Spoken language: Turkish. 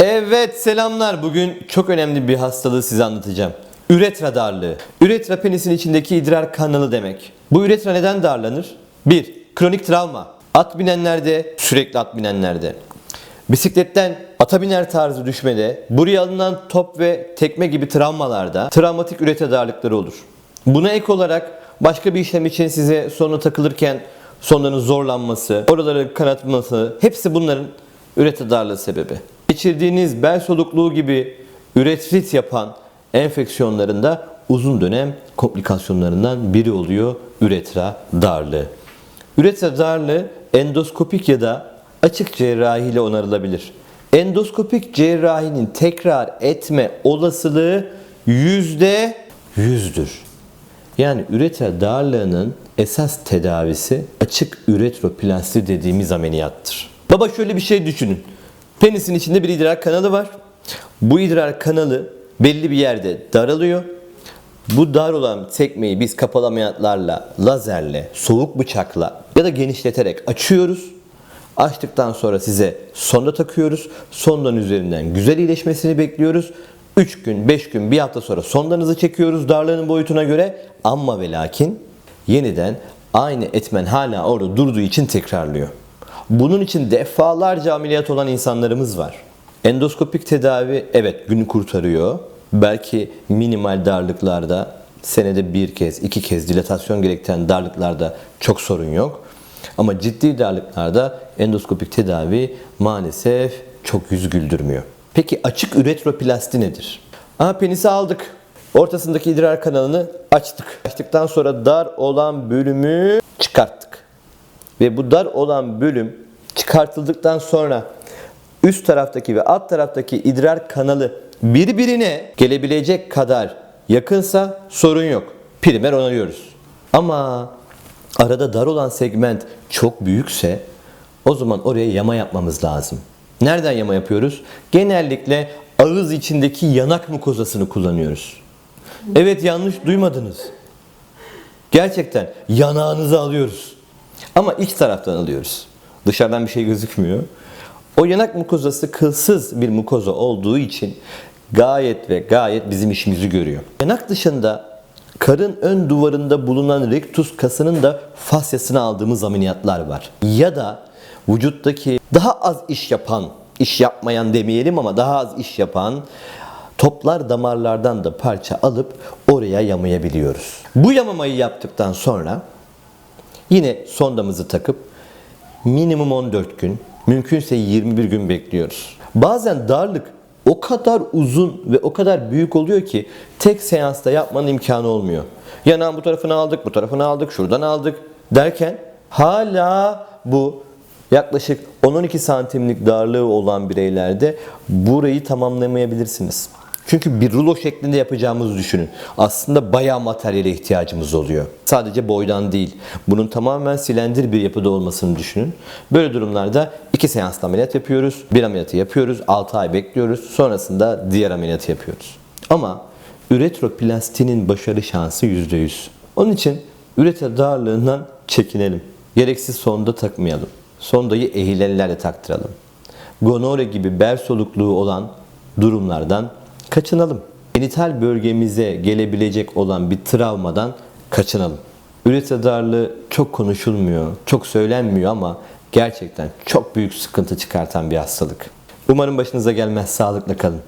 Evet selamlar. Bugün çok önemli bir hastalığı size anlatacağım. Üretra darlığı. Üretra penisin içindeki idrar kanalı demek. Bu üretra neden darlanır? 1. Kronik travma. At binenlerde, sürekli at binenlerde. Bisikletten ata biner tarzı düşmede, buraya alınan top ve tekme gibi travmalarda travmatik üretra darlıkları olur. Buna ek olarak başka bir işlem için size sonra takılırken sonların zorlanması, oraları kanatması hepsi bunların üretra darlığı sebebi. Geçirdiğiniz bel solukluğu gibi üretrit yapan enfeksiyonlarında uzun dönem komplikasyonlarından biri oluyor üretra darlığı. Üretra darlığı endoskopik ya da açık cerrahi ile onarılabilir. Endoskopik cerrahinin tekrar etme olasılığı yüzde yüzdür. Yani üretra darlığının esas tedavisi açık üretroplasti dediğimiz ameliyattır. Baba şöyle bir şey düşünün. Penisin içinde bir idrar kanalı var. Bu idrar kanalı belli bir yerde daralıyor. Bu dar olan sekmeyi biz kapalı ameliyatlarla, lazerle, soğuk bıçakla ya da genişleterek açıyoruz. Açtıktan sonra size sonda takıyoruz. Sondanın üzerinden güzel iyileşmesini bekliyoruz. 3 gün, 5 gün, bir hafta sonra sondanızı çekiyoruz darlığının boyutuna göre. Ama ve lakin yeniden aynı etmen hala orada durduğu için tekrarlıyor. Bunun için defalarca ameliyat olan insanlarımız var. Endoskopik tedavi evet günü kurtarıyor. Belki minimal darlıklarda senede bir kez, iki kez dilatasyon gerektiren darlıklarda çok sorun yok. Ama ciddi darlıklarda endoskopik tedavi maalesef çok yüz güldürmüyor. Peki açık üretroplasti nedir? Aha penisi aldık. Ortasındaki idrar kanalını açtık. Açtıktan sonra dar olan bölümü çıkarttık. Ve bu dar olan bölüm çıkartıldıktan sonra üst taraftaki ve alt taraftaki idrar kanalı birbirine gelebilecek kadar yakınsa sorun yok. Primer onarıyoruz. Ama arada dar olan segment çok büyükse o zaman oraya yama yapmamız lazım. Nereden yama yapıyoruz? Genellikle ağız içindeki yanak mukozasını kullanıyoruz. Evet yanlış duymadınız. Gerçekten yanağınızı alıyoruz. Ama iç taraftan alıyoruz. Dışarıdan bir şey gözükmüyor. O yanak mukozası kılsız bir mukoza olduğu için gayet ve gayet bizim işimizi görüyor. Yanak dışında karın ön duvarında bulunan rektus kasının da fasyasını aldığımız ameliyatlar var. Ya da vücuttaki daha az iş yapan, iş yapmayan demeyelim ama daha az iş yapan toplar damarlardan da parça alıp oraya yamayabiliyoruz. Bu yamamayı yaptıktan sonra Yine sondamızı takıp minimum 14 gün, mümkünse 21 gün bekliyoruz. Bazen darlık o kadar uzun ve o kadar büyük oluyor ki tek seansta yapmanın imkanı olmuyor. Yanağın bu tarafını aldık, bu tarafını aldık, şuradan aldık derken hala bu yaklaşık 10-12 santimlik darlığı olan bireylerde burayı tamamlamayabilirsiniz. Çünkü bir rulo şeklinde yapacağımızı düşünün. Aslında bayağı materyale ihtiyacımız oluyor. Sadece boydan değil. Bunun tamamen silindir bir yapıda olmasını düşünün. Böyle durumlarda iki seansla ameliyat yapıyoruz. Bir ameliyatı yapıyoruz. 6 ay bekliyoruz. Sonrasında diğer ameliyatı yapıyoruz. Ama üretroplastinin başarı şansı %100. Onun için üreter darlığından çekinelim. Gereksiz sonda takmayalım. Sondayı ehil ellerle taktıralım. Gonore gibi bel solukluğu olan durumlardan kaçınalım. Genital bölgemize gelebilecek olan bir travmadan kaçınalım. Üreter darlığı çok konuşulmuyor, çok söylenmiyor ama gerçekten çok büyük sıkıntı çıkartan bir hastalık. Umarım başınıza gelmez. Sağlıkla kalın.